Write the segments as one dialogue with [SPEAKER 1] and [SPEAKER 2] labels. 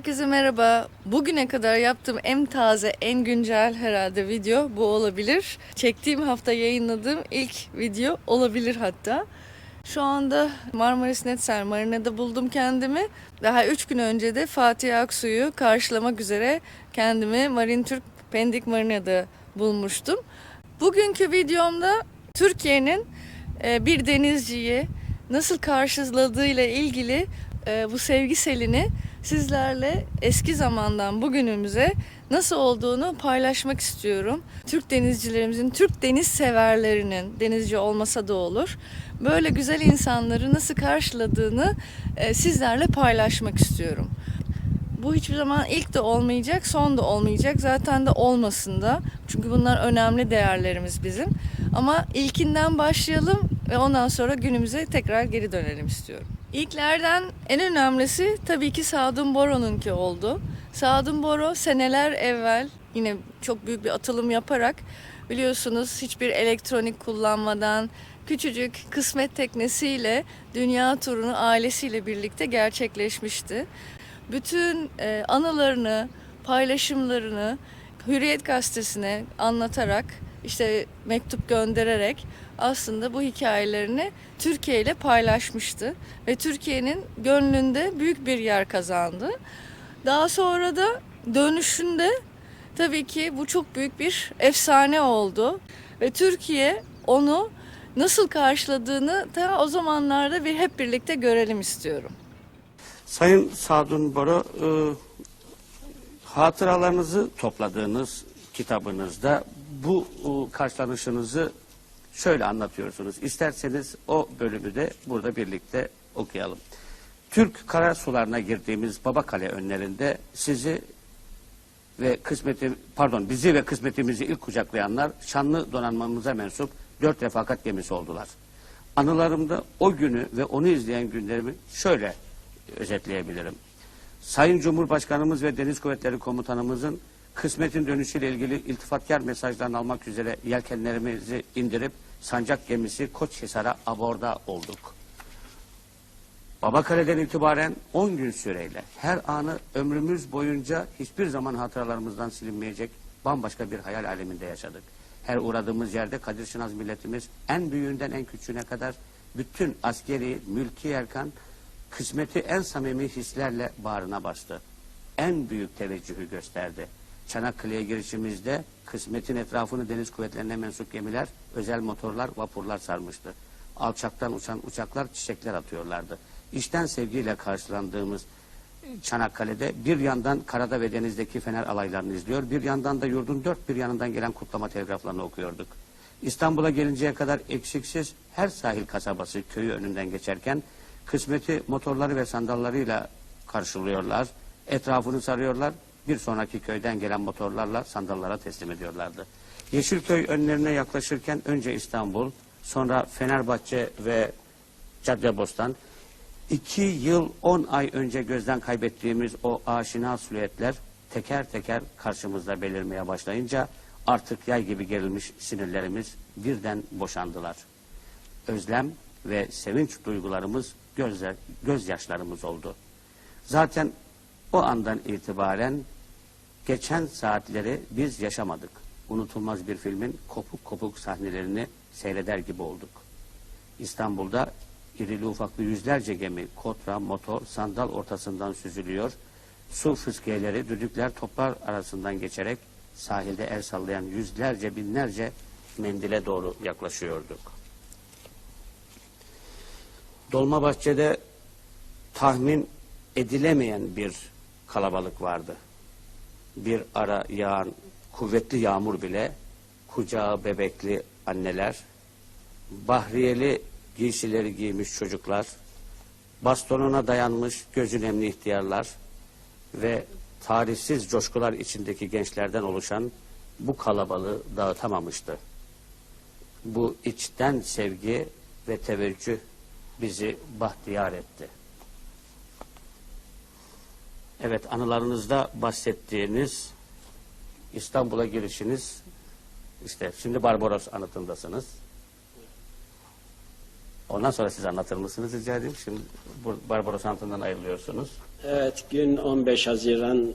[SPEAKER 1] Herkese merhaba. Bugüne kadar yaptığım en taze, en güncel herhalde video bu olabilir. Çektiğim hafta yayınladığım ilk video olabilir hatta. Şu anda Marmaris Netsel Marina'da buldum kendimi. Daha 3 gün önce de Fatih Aksu'yu karşılamak üzere kendimi Marin Türk Pendik Marina'da bulmuştum. Bugünkü videomda Türkiye'nin e, bir denizciyi nasıl karşıladığıyla ilgili e, bu sevgi selini sizlerle eski zamandan bugünümüze nasıl olduğunu paylaşmak istiyorum. Türk denizcilerimizin, Türk deniz severlerinin, denizci olmasa da olur, böyle güzel insanları nasıl karşıladığını e, sizlerle paylaşmak istiyorum. Bu hiçbir zaman ilk de olmayacak, son da olmayacak. Zaten de olmasın da. Çünkü bunlar önemli değerlerimiz bizim. Ama ilkinden başlayalım ve ondan sonra günümüze tekrar geri dönelim istiyorum. İlklerden en önemlisi tabii ki Sadun Boro'nunki oldu. Sadun Boro seneler evvel yine çok büyük bir atılım yaparak biliyorsunuz hiçbir elektronik kullanmadan küçücük kısmet teknesiyle dünya turunu ailesiyle birlikte gerçekleşmişti bütün e, anılarını, paylaşımlarını Hürriyet Gazetesi'ne anlatarak, işte mektup göndererek aslında bu hikayelerini Türkiye ile paylaşmıştı ve Türkiye'nin gönlünde büyük bir yer kazandı. Daha sonra da dönüşünde tabii ki bu çok büyük bir efsane oldu ve Türkiye onu nasıl karşıladığını da o zamanlarda bir hep birlikte görelim istiyorum.
[SPEAKER 2] Sayın Sadun Boro, e, hatıralarınızı topladığınız kitabınızda bu karşılanışınızı şöyle anlatıyorsunuz. İsterseniz o bölümü de burada birlikte okuyalım. Türk kara sularına girdiğimiz Babakale önlerinde sizi ve kısmeti pardon bizi ve kısmetimizi ilk kucaklayanlar şanlı donanmamıza mensup dört refakat gemisi oldular. Anılarımda o günü ve onu izleyen günlerimi şöyle özetleyebilirim. Sayın Cumhurbaşkanımız ve Deniz Kuvvetleri Komutanımızın kısmetin dönüşüyle ilgili iltifatkar mesajlarını almak üzere yelkenlerimizi indirip sancak gemisi Koçhisar'a aborda olduk. Babakale'den itibaren 10 gün süreyle her anı ömrümüz boyunca hiçbir zaman hatıralarımızdan silinmeyecek bambaşka bir hayal aleminde yaşadık. Her uğradığımız yerde Kadir Şınaz milletimiz en büyüğünden en küçüğüne kadar bütün askeri, mülki erkan kısmeti en samimi hislerle bağrına bastı. En büyük teveccühü gösterdi. Çanakkale'ye girişimizde kısmetin etrafını deniz kuvvetlerine mensup gemiler, özel motorlar, vapurlar sarmıştı. Alçaktan uçan uçaklar çiçekler atıyorlardı. İşten sevgiyle karşılandığımız Çanakkale'de bir yandan karada ve denizdeki fener alaylarını izliyor, bir yandan da yurdun dört bir yanından gelen kutlama telgraflarını okuyorduk. İstanbul'a gelinceye kadar eksiksiz her sahil kasabası köyü önünden geçerken kısmeti motorları ve sandallarıyla karşılıyorlar, etrafını sarıyorlar, bir sonraki köyden gelen motorlarla sandallara teslim ediyorlardı. Yeşilköy önlerine yaklaşırken önce İstanbul, sonra Fenerbahçe ve Caddebostan, iki yıl on ay önce gözden kaybettiğimiz o aşina silüetler teker teker karşımızda belirmeye başlayınca artık yay gibi gerilmiş sinirlerimiz birden boşandılar. Özlem ve sevinç duygularımız gözler, gözyaşlarımız oldu. Zaten o andan itibaren geçen saatleri biz yaşamadık. Unutulmaz bir filmin kopuk kopuk sahnelerini seyreder gibi olduk. İstanbul'da irili ufaklı yüzlerce gemi, kotra, motor, sandal ortasından süzülüyor. Su fıskiyeleri, düdükler, toplar arasından geçerek sahilde el sallayan yüzlerce, binlerce mendile doğru yaklaşıyorduk. Dolmabahçe'de tahmin edilemeyen bir kalabalık vardı. Bir ara yağan kuvvetli yağmur bile kucağı bebekli anneler, bahriyeli giysileri giymiş çocuklar, bastonuna dayanmış gözü nemli ihtiyarlar ve tarihsiz coşkular içindeki gençlerden oluşan bu kalabalığı dağıtamamıştı. Bu içten sevgi ve teveccüh bizi bahtiyar etti. Evet anılarınızda bahsettiğiniz İstanbul'a girişiniz işte şimdi Barbaros anıtındasınız. Ondan sonra siz anlatır mısınız rica edeyim. Şimdi Barbaros Anıtı'ndan ayrılıyorsunuz.
[SPEAKER 3] Evet, gün 15 Haziran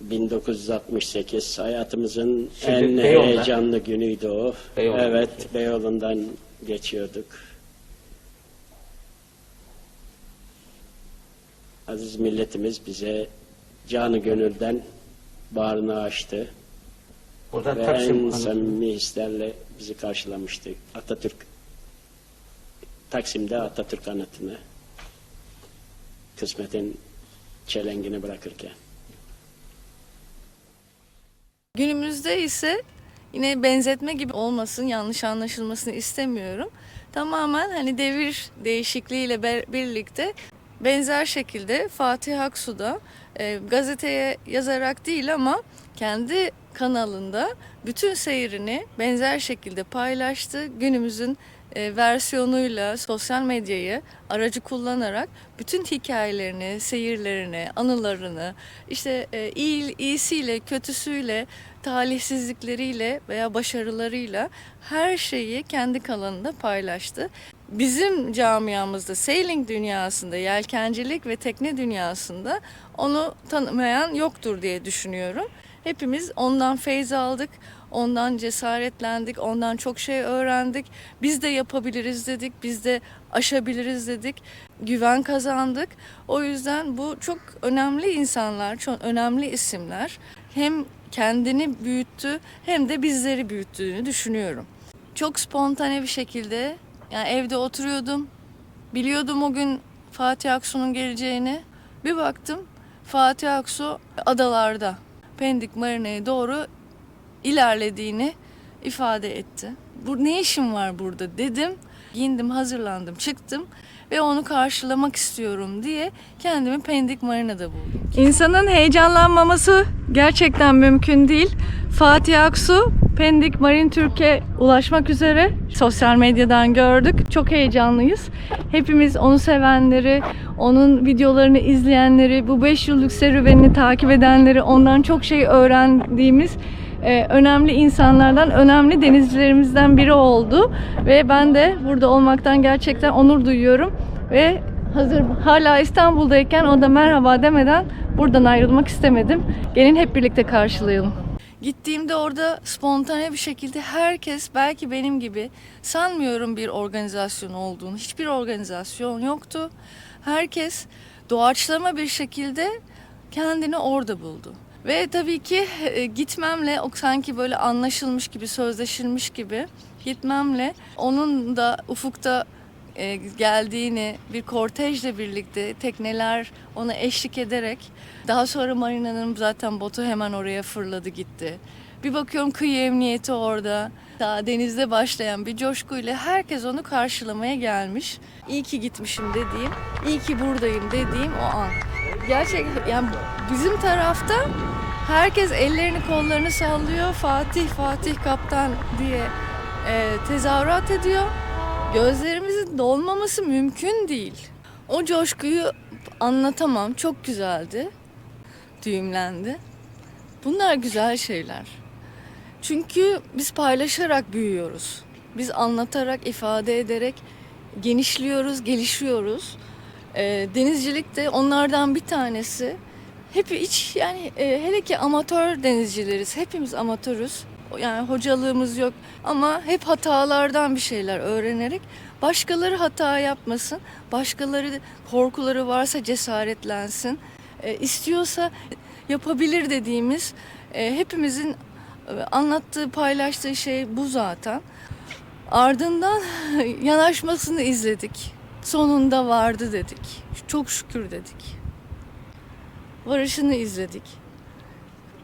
[SPEAKER 3] 1968 hayatımızın
[SPEAKER 2] Şimdi
[SPEAKER 3] en
[SPEAKER 2] Beyoğlu'nda.
[SPEAKER 3] heyecanlı günüydü o.
[SPEAKER 2] Beyoğlu'nda.
[SPEAKER 3] evet, Beyoğlu'ndan geçiyorduk. Aziz milletimiz bize canı gönülden bağrını açtı
[SPEAKER 2] Burada
[SPEAKER 3] ve
[SPEAKER 2] Taksim
[SPEAKER 3] en samimi hislerle bizi karşılamıştı. Atatürk Taksim'de Atatürk anıtını kısmetin çelengini bırakırken.
[SPEAKER 1] Günümüzde ise yine benzetme gibi olmasın, yanlış anlaşılmasını istemiyorum. Tamamen hani devir değişikliğiyle birlikte benzer şekilde Fatih Aksu da e, gazeteye yazarak değil ama kendi kanalında bütün seyrini benzer şekilde paylaştı. Günümüzün e, versiyonuyla sosyal medyayı aracı kullanarak bütün hikayelerini, seyirlerini, anılarını, işte e, iyi, iyisiyle, kötüsüyle, talihsizlikleriyle veya başarılarıyla her şeyi kendi kanalında paylaştı. Bizim camiamızda, sailing dünyasında, yelkencilik ve tekne dünyasında onu tanımayan yoktur diye düşünüyorum. Hepimiz ondan feyz aldık, ondan cesaretlendik, ondan çok şey öğrendik. Biz de yapabiliriz dedik, biz de aşabiliriz dedik. Güven kazandık. O yüzden bu çok önemli insanlar, çok önemli isimler. Hem kendini büyüttü hem de bizleri büyüttüğünü düşünüyorum. Çok spontane bir şekilde yani evde oturuyordum. Biliyordum o gün Fatih Aksu'nun geleceğini. Bir baktım Fatih Aksu adalarda Pendik Marina'ya doğru ilerlediğini ifade etti. Bu ne işim var burada dedim. Giyindim, hazırlandım, çıktım ve onu karşılamak istiyorum diye kendimi Pendik Marina'da buldum. İnsanın heyecanlanmaması gerçekten mümkün değil. Fatih Aksu Pendik Marin Türkiye ulaşmak üzere sosyal medyadan gördük. Çok heyecanlıyız. Hepimiz onu sevenleri, onun videolarını izleyenleri, bu 5 yıllık serüvenini takip edenleri, ondan çok şey öğrendiğimiz e, önemli insanlardan, önemli denizcilerimizden biri oldu. Ve ben de burada olmaktan gerçekten onur duyuyorum. Ve hazır hala İstanbul'dayken o da merhaba demeden buradan ayrılmak istemedim. Gelin hep birlikte karşılayalım. Gittiğimde orada spontane bir şekilde herkes belki benim gibi sanmıyorum bir organizasyon olduğunu. Hiçbir organizasyon yoktu. Herkes doğaçlama bir şekilde kendini orada buldu. Ve tabii ki e, gitmemle o sanki böyle anlaşılmış gibi, sözleşilmiş gibi gitmemle onun da ufukta e, geldiğini bir kortejle birlikte tekneler ona eşlik ederek daha sonra marinanın zaten botu hemen oraya fırladı gitti. Bir bakıyorum kıyı emniyeti orada. Daha denizde başlayan bir coşkuyla herkes onu karşılamaya gelmiş. İyi ki gitmişim dediğim, iyi ki buradayım dediğim o an. Gerçek yani bizim tarafta herkes ellerini kollarını sallıyor. Fatih Fatih kaptan diye e, tezahürat ediyor. Gözlerimizin dolmaması mümkün değil. O coşkuyu anlatamam. Çok güzeldi. Düğümlendi. Bunlar güzel şeyler. Çünkü biz paylaşarak büyüyoruz. Biz anlatarak, ifade ederek genişliyoruz, gelişiyoruz. Ee, denizcilik de onlardan bir tanesi. Hep hiç yani e, hele ki amatör denizcileriz. Hepimiz amatörüz. Yani hocalığımız yok ama hep hatalardan bir şeyler öğrenerek başkaları hata yapmasın. Başkaları korkuları varsa cesaretlensin. E, istiyorsa yapabilir dediğimiz e, hepimizin e, anlattığı, paylaştığı şey bu zaten. Ardından yanaşmasını izledik. Sonunda vardı dedik. Çok şükür dedik. Varışını izledik.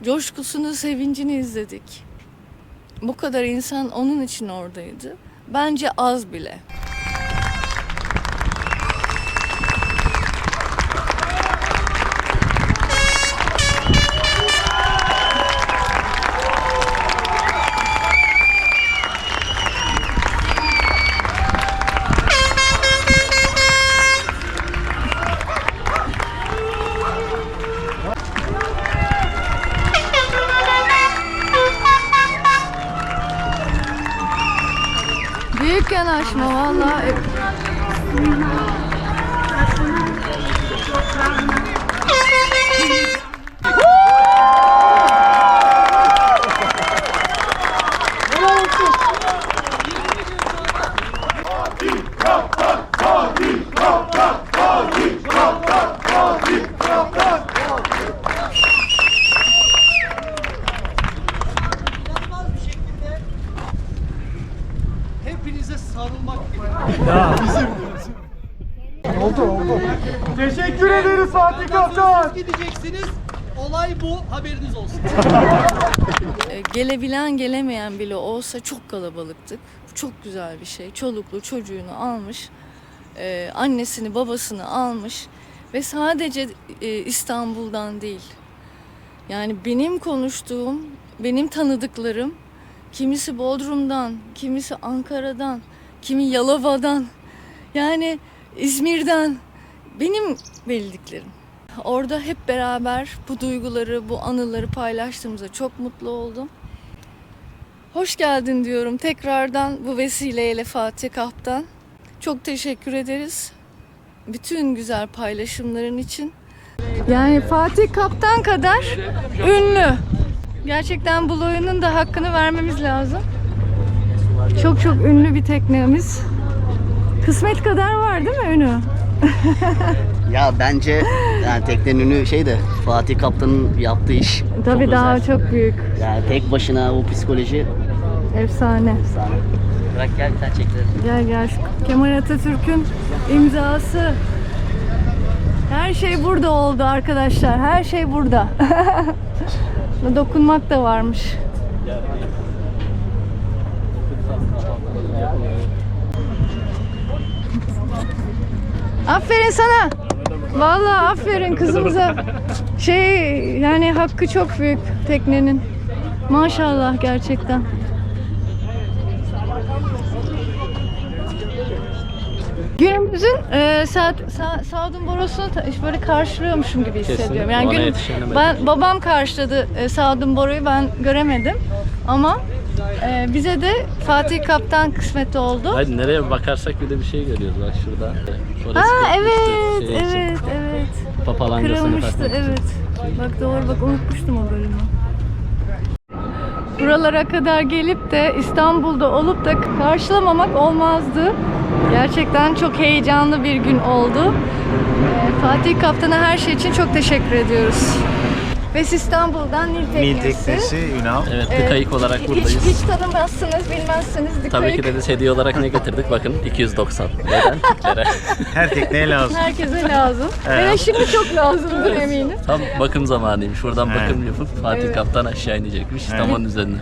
[SPEAKER 1] Coşkusunu, sevincini izledik. Bu kadar insan onun için oradaydı. Bence az bile. Büyük yanaşma vallahi.
[SPEAKER 4] Teşekkür ederiz Fatih Kaptan.
[SPEAKER 5] gideceksiniz. Olay bu. Haberiniz olsun.
[SPEAKER 1] E, Gelebilen gelemeyen bile olsa çok kalabalıktık. Bu Çok güzel bir şey. Çoluklu çocuğunu almış, e, annesini babasını almış ve sadece e, İstanbul'dan değil. Yani benim konuştuğum, benim tanıdıklarım kimisi Bodrum'dan, kimisi Ankara'dan, kimi Yalova'dan, yani İzmir'den benim bildiklerim. Orada hep beraber bu duyguları, bu anıları paylaştığımıza çok mutlu oldum. Hoş geldin diyorum tekrardan bu vesileyle Fatih Kaptan. Çok teşekkür ederiz. Bütün güzel paylaşımların için. Yani Fatih Kaptan kadar ünlü. Gerçekten bu oyunun da hakkını vermemiz lazım. Çok çok ünlü bir teknemiz. Kısmet kadar var değil mi ünü?
[SPEAKER 6] Ya bence yani teknenin ünü şey de Fatih Kaptan'ın yaptığı iş
[SPEAKER 1] Tabii
[SPEAKER 6] çok
[SPEAKER 1] daha
[SPEAKER 6] özel.
[SPEAKER 1] çok büyük.
[SPEAKER 6] Yani tek başına o psikoloji
[SPEAKER 1] Efsane.
[SPEAKER 6] sana. Bırak gel bir tane.
[SPEAKER 1] Gel gel şu Kemal Atatürk'ün imzası. Her şey burada oldu arkadaşlar. Her şey burada. Dokunmak da varmış. Aferin sana. Vallahi aferin kızımıza. Şey yani hakkı çok büyük teknenin. Maşallah gerçekten. Günümüzün e, Sa Sa Sadun Borusu'nu ta- böyle karşılıyormuşum gibi hissediyorum. Yani gün, ben, babam karşıladı e, Sadun Boru'yu ben göremedim. Ama e, bize de Fatih Kaptan kısmet oldu.
[SPEAKER 7] Hayır nereye bakarsak bir de bir şey görüyoruz bak şurada. Orası kırılmıştı
[SPEAKER 1] evet,
[SPEAKER 7] şey için.
[SPEAKER 1] evet, evet.
[SPEAKER 7] Papalancasını
[SPEAKER 1] Kırılmıştı, evet. Bak doğru bak unutmuştum o bölümü. Buralara kadar gelip de İstanbul'da olup da karşılamamak olmazdı. Gerçekten çok heyecanlı bir gün oldu. Ee, Fatih Kaptan'a her şey için çok teşekkür ediyoruz. Ve İstanbul'dan Nil Teknesi.
[SPEAKER 4] Nil Teknesi Ünal.
[SPEAKER 7] Evet,
[SPEAKER 1] Ee,
[SPEAKER 7] dıkayık olarak
[SPEAKER 1] hiç-
[SPEAKER 7] buradayız.
[SPEAKER 1] Hiç, tanımazsınız, bilmezsiniz.
[SPEAKER 7] Tabii
[SPEAKER 1] Dıkayık.
[SPEAKER 7] ki de hediye olarak ne getirdik? Bakın 290. Neden? Türklere.
[SPEAKER 4] Her tekneye lazım.
[SPEAKER 1] Herkese lazım.
[SPEAKER 4] Evet.
[SPEAKER 1] Ve şimdi çok lazımdır eminim.
[SPEAKER 7] Tam bakım zamanıymış. Buradan
[SPEAKER 4] Evet.
[SPEAKER 7] bakım yapıp Fatih
[SPEAKER 1] Evet.
[SPEAKER 7] Kaptan aşağı inecekmiş. Tamam üzerine.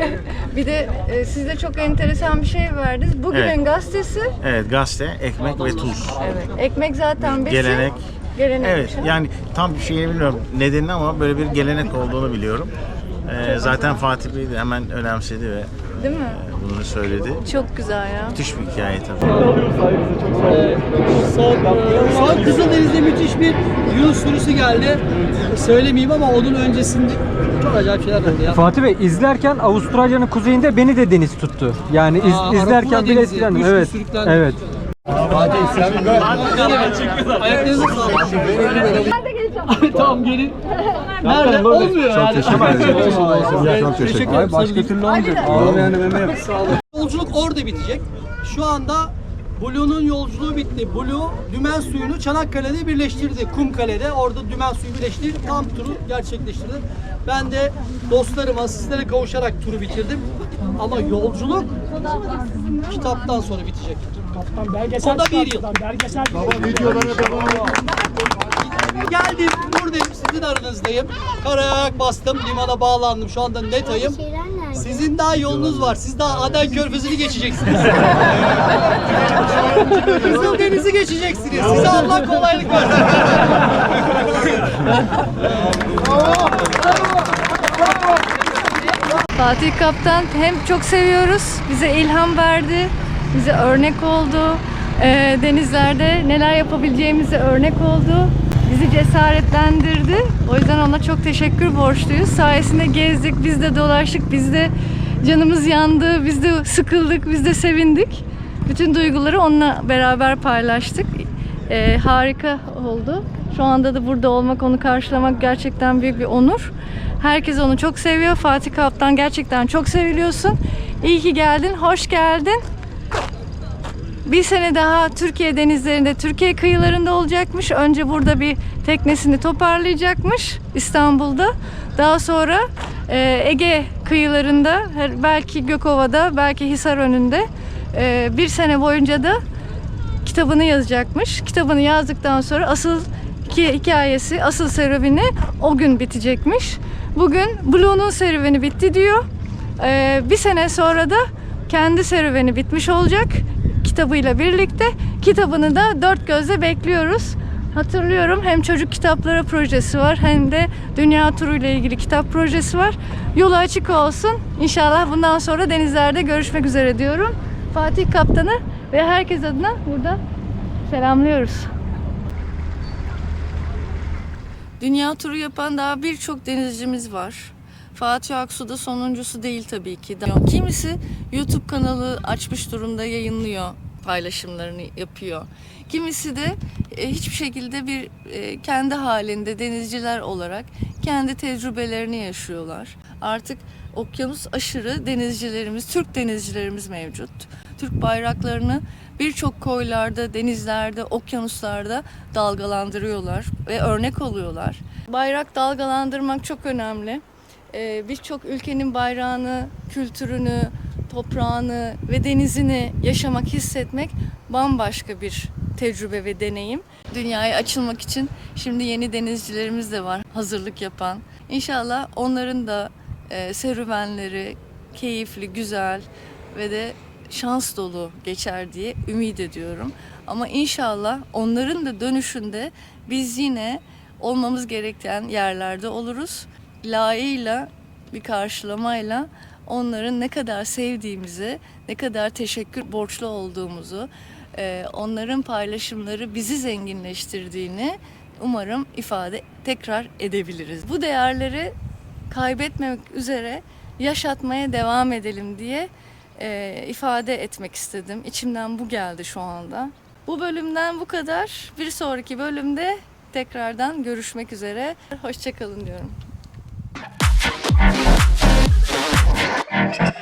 [SPEAKER 1] Bir de e, siz de çok enteresan bir şey verdiniz. Bugünün
[SPEAKER 4] Evet.
[SPEAKER 1] gazetesi
[SPEAKER 4] Evet gazete, ekmek ve tuz.
[SPEAKER 1] Evet. Ekmek zaten besin.
[SPEAKER 4] Gelenek.
[SPEAKER 1] Gelenek.
[SPEAKER 4] Evet yani tam bir şey bilmiyorum nedenini ama böyle bir gelenek olduğunu biliyorum. Ee, zaten Fatih Bey de hemen önemsedi ve
[SPEAKER 1] Değil mi?
[SPEAKER 4] e, bunu söyledi.
[SPEAKER 1] Çok güzel ya.
[SPEAKER 4] Müthiş bir hikaye tabii.
[SPEAKER 5] Son, son Kızıldeniz'de müthiş bir Yunus sürüsü geldi. Söylemeyeyim ama onun öncesinde çok acayip şeyler oldu ya.
[SPEAKER 8] Fatih Bey izlerken Avustralya'nın kuzeyinde beni de deniz tuttu. Yani iz-
[SPEAKER 5] Aa,
[SPEAKER 8] izlerken
[SPEAKER 5] Arapura
[SPEAKER 8] bile
[SPEAKER 5] denizi,
[SPEAKER 8] etkilendim.
[SPEAKER 5] üç gün
[SPEAKER 8] Evet.
[SPEAKER 5] sürüklendim.
[SPEAKER 8] Evet.
[SPEAKER 5] Ayaklarınızı sağlayın. Abi tamam gelin. Nerede? Olmuyor yani. Çok teşekkür ederim. Başka türlü olmayacak. Ağlamayanı meme yap. Yolculuk orada bitecek. Şu anda Blue'nun yolculuğu bitti. Blue dümen suyunu Çanakkale'de birleştirdi. Kumkale'de. Orada dümen suyu birleştirdi. Tam turu gerçekleştirdi. Ben de dostlarıma sizlere kavuşarak turu bitirdim. Ama yolculuk kitaptan sonra bitecek. O da bir yıl. Geldim, buradayım, sizin aranızdayım. Karayak bastım, limana bağlandım. Şu anda netayım. Sizin daha yolunuz var. Siz daha Aden Körfezi'ni geçeceksiniz. Kızıldeniz'i geçeceksiniz. Size Allah kolaylık versin.
[SPEAKER 1] Fatih Kaptan hem çok seviyoruz, bize ilham verdi, bize örnek oldu. Ee, denizlerde neler yapabileceğimize örnek oldu. Bizi cesaretlendirdi. O yüzden ona çok teşekkür borçluyuz. Sayesinde gezdik, biz de dolaştık, biz de canımız yandı, biz de sıkıldık, biz de sevindik. Bütün duyguları onunla beraber paylaştık. Ee, harika oldu. Şu anda da burada olmak, onu karşılamak gerçekten büyük bir onur. Herkes onu çok seviyor. Fatih Kaptan gerçekten çok seviliyorsun. İyi ki geldin, hoş geldin. Bir sene daha Türkiye denizlerinde, Türkiye kıyılarında olacakmış. Önce burada bir teknesini toparlayacakmış İstanbul'da. Daha sonra e, Ege kıyılarında, belki Gökova'da, belki Hisarönü'nde e, bir sene boyunca da kitabını yazacakmış. Kitabını yazdıktan sonra asıl hikayesi, asıl serüveni o gün bitecekmiş. Bugün Blue'nun serüveni bitti diyor. Ee, bir sene sonra da kendi serüveni bitmiş olacak kitabıyla birlikte. Kitabını da dört gözle bekliyoruz. Hatırlıyorum hem çocuk kitapları projesi var hem de dünya turuyla ilgili kitap projesi var. Yolu açık olsun. İnşallah bundan sonra denizlerde görüşmek üzere diyorum. Fatih Kaptanı ve herkes adına burada selamlıyoruz. Dünya turu yapan daha birçok denizcimiz var. Fatih Aksu da sonuncusu değil tabii ki. Kimisi YouTube kanalı açmış durumda yayınlıyor, paylaşımlarını yapıyor. Kimisi de e, hiçbir şekilde bir e, kendi halinde denizciler olarak kendi tecrübelerini yaşıyorlar. Artık okyanus aşırı denizcilerimiz, Türk denizcilerimiz mevcut. Türk bayraklarını birçok koylarda, denizlerde, okyanuslarda dalgalandırıyorlar ve örnek oluyorlar. Bayrak dalgalandırmak çok önemli. Ee, Birçok ülkenin bayrağını, kültürünü, toprağını ve denizini yaşamak, hissetmek bambaşka bir tecrübe ve deneyim. Dünyaya açılmak için şimdi yeni denizcilerimiz de var hazırlık yapan. İnşallah onların da e, serüvenleri keyifli, güzel ve de şans dolu geçer diye ümit ediyorum. Ama inşallah onların da dönüşünde biz yine olmamız gereken yerlerde oluruz. Layığıyla bir karşılamayla onların ne kadar sevdiğimizi, ne kadar teşekkür borçlu olduğumuzu, e, onların paylaşımları bizi zenginleştirdiğini umarım ifade tekrar edebiliriz. Bu değerleri kaybetmemek üzere yaşatmaya devam edelim diye e, ifade etmek istedim. İçimden bu geldi şu anda. Bu bölümden bu kadar. Bir sonraki bölümde tekrardan görüşmek üzere. Hoşçakalın diyorum.
[SPEAKER 9] Yeah.